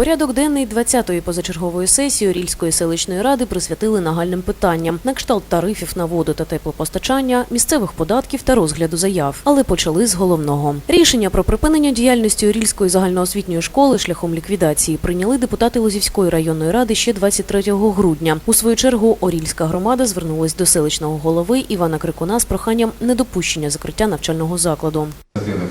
Порядок денний 20-ї позачергової сесії Орільської селищної ради присвятили нагальним питанням на кшталт тарифів на воду та теплопостачання, місцевих податків та розгляду заяв. Але почали з головного. Рішення про припинення діяльності Орільської загальноосвітньої школи шляхом ліквідації прийняли депутати Лозівської районної ради ще 23 грудня. У свою чергу Орільська громада звернулась до селищного голови Івана Крикуна з проханням недопущення закриття навчального закладу.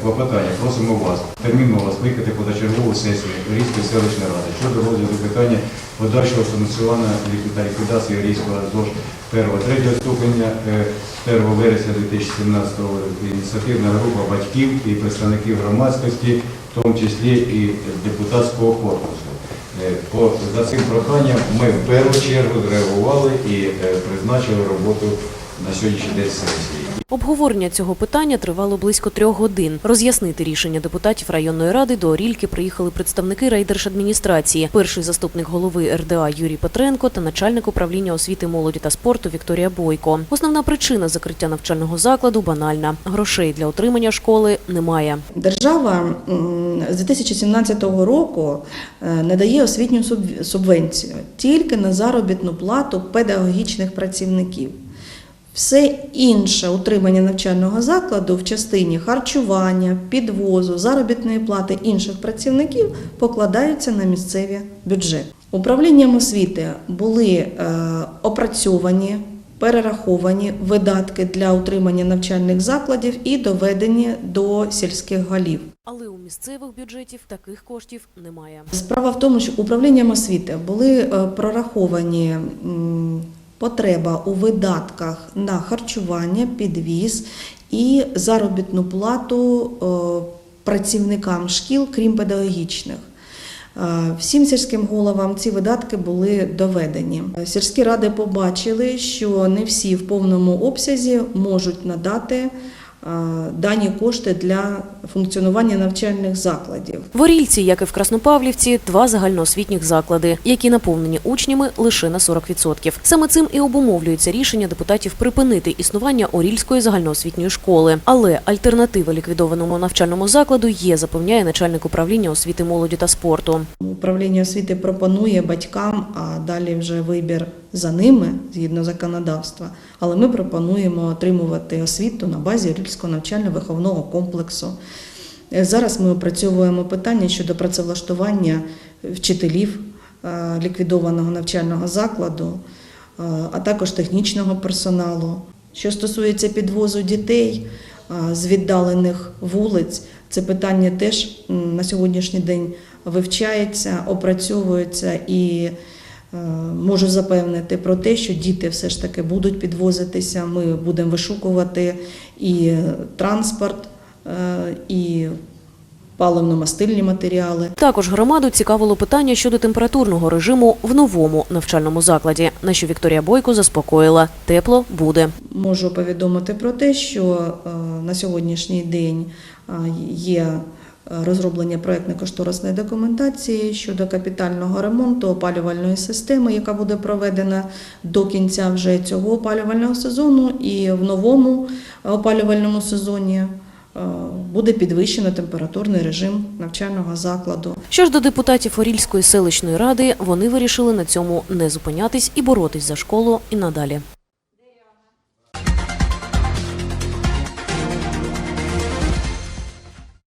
Клопотання просимо вас терміново скликати позачергову сесію Орійської селищної ради щодо розгляду питання подальшого функціонування та ліквідації Орійського ЗОЖ 1-3 ступеня е, 1 вересня 2017 року. Ініціативна група батьків і представників громадськості, в тому числі і депутатського корпусу. Е, По, за цим проханням ми в першу чергу зреагували і е, призначили роботу на сьогоднішній день сесії. Обговорення цього питання тривало близько трьох годин. Роз'яснити рішення депутатів районної ради до Орільки приїхали представники райдержадміністрації, перший заступник голови РДА Юрій Петренко та начальник управління освіти, молоді та спорту Вікторія Бойко. Основна причина закриття навчального закладу банальна: грошей для утримання школи немає. Держава з 2017 року е, надає освітню суб- субвенцію тільки на заробітну плату педагогічних працівників. Все інше утримання навчального закладу в частині харчування, підвозу, заробітної плати інших працівників покладаються на місцеві бюджети. Управлінням освіти були е, опрацьовані, перераховані видатки для утримання навчальних закладів і доведені до сільських голів. Але у місцевих бюджетів таких коштів немає. Справа в тому, що управлінням освіти були е, прораховані потреба у видатках на харчування, підвіз і заробітну плату е, працівникам шкіл, крім педагогічних. Е, Всім сільським головам ці видатки були доведені. Сільські ради побачили, що не всі в повному обсязі можуть надати дані кошти для функціонування навчальних закладів. В Орільці, як і в Краснопавлівці, два загальноосвітніх заклади, які наповнені учнями лише на 40%. Саме цим і обумовлюється рішення депутатів припинити існування Орільської загальноосвітньої школи. Але альтернатива ліквідованому навчальному закладу є, запевняє начальник управління освіти, молоді та спорту. Управління освіти пропонує батькам, а далі вже вибір за ними згідно законодавства. Але ми пропонуємо отримувати освіту на базі Орільського навчально-виховного комплексу. Е, Зараз ми опрацьовуємо питання щодо працевлаштування вчителів е, ліквідованого навчального закладу, е, а також технічного персоналу. Що стосується підвозу дітей з віддалених вулиць, це питання теж на сьогоднішній день вивчається, опрацьовується і можу запевнити про те, що діти все ж таки будуть підвозитися. Ми будемо вишукувати і транспорт, е, і паливно-мастильні матеріали. Також громаду цікавило питання щодо температурного режиму в новому навчальному закладі, на що Вікторія Бойко заспокоїла – тепло буде. Можу повідомити про те, що е, на сьогоднішній день е, є е, розроблення проєктно-кошторисної документації щодо капітального ремонту опалювальної системи, яка буде проведена до кінця вже цього опалювального сезону, і в новому опалювальному сезоні е, буде підвищено температурний режим навчального закладу. Що ж до депутатів Орільської селищної ради, вони вирішили на цьому не зупинятись і боротись за школу і надалі.